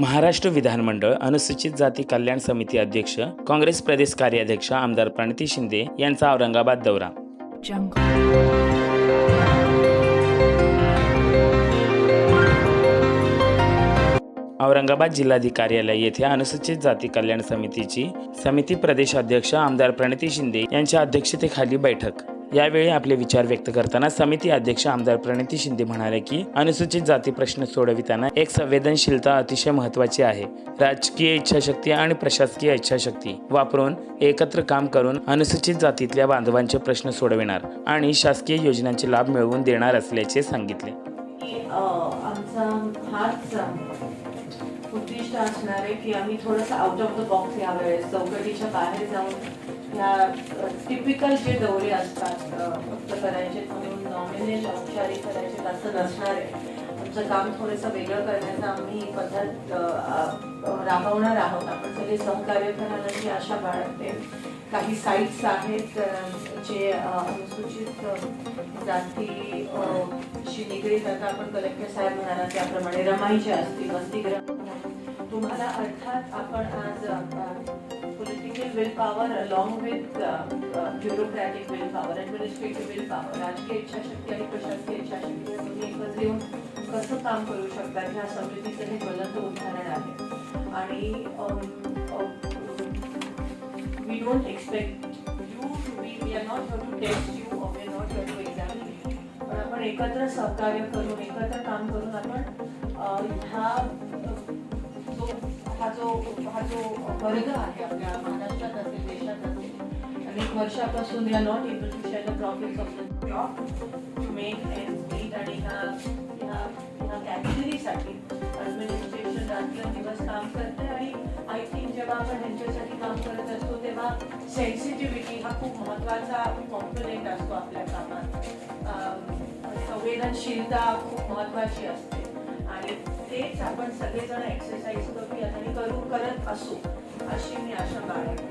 महाराष्ट्र विधानमंडळ अनुसूचित जाती कल्याण समिती अध्यक्ष काँग्रेस प्रदेश कार्याध्यक्ष आमदार प्रणिती शिंदे यांचा औरंगाबाद दौरा. औरंगाबाद जिल्हाधिकारी कार्यालय येथे अनुसूचित जाती कल्याण समितीची समिती प्रदेश अध्यक्ष आमदार प्रणिती शिंदे यांच्या अध्यक्षतेखाली बैठक. यावेळी आपले विचार व्यक्त करताना समिती अध्यक्ष आमदार प्रणिती शिंदे म्हणाले की अनुसूचित जाती प्रश्न सोडविताना एक संवेदनशीलता अतिशय महत्त्वाची आहे. राजकीय इच्छाशक्ती आणि प्रशासकीय इच्छाशक्ती वापरून एकत्र काम करून अनुसूचित जातीतल्या बांधवांचे प्रश्न सोडविणार आणि शासकीय योजनांचे लाभ मिळवून देणार असल्याचे सांगितले. हाच उद्दिष्ट असणार आहे की आम्ही थोडंसं आउट ऑफ द बॉक्स यावेळेस चौकटीच्या बाहेर जाऊन ह्या टिपिकल जे दौरे असतात फक्त करायचे म्हणून नॉमिनेल औपचारिक करायचे असं नसणार आहे. आमचं काम थोडंसं वेगळं करण्याचा आम्ही पद्धत राबवणार आहोत. आपण सगळे सहकार्य करायला जी आशा बाळगते काही साईट्स आहेत जे अनुसूचित जाती शी निगडीत आता आपण कलेक्टर साहेब म्हणाला त्याप्रमाणे रमाईच्या असतील वसतिगृह तुम्हाला अर्थात आपण आज political will power along with bureaucratic will power administrative will power राजकीय इच्छाशक्ती आणि प्रशासकीय इच्छाशक्ती तुम्ही एकत्र येऊन कसं काम करू शकता ह्या समजुतीचं हे ज्वलंत उदाहरण आहे. आणि we don't expect you to be we are not to test एकत्र सहकार्य करून एकत्र काम करून आपण ह्या जो हा जो हा जो वर्ग आहे आपल्या महाराष्ट्रात असेल देशात असेल अनेक वर्षापासून या not able to share the profits of the job to make end meet आणि ह्या ह्या ह्या कॅटेगरीसाठी ॲडमिनिस्ट्रेशन रात्रंदिवस काम करते आणि आय थिंक जेव्हा आपण ह्यांच्यासाठी काम करत असतो तेव्हा सेन्सिटिव्हिटी हा खूप महत्त्वाचा कॉम्पोनेंट असतो आपल्या कामात. संवेदनशीलता खूप महत्त्वाची असते. आणि तेच आपण सगळेजण एक्सरसाइज करूयात आणि करू करत असू अशी मी आशा बाळगते.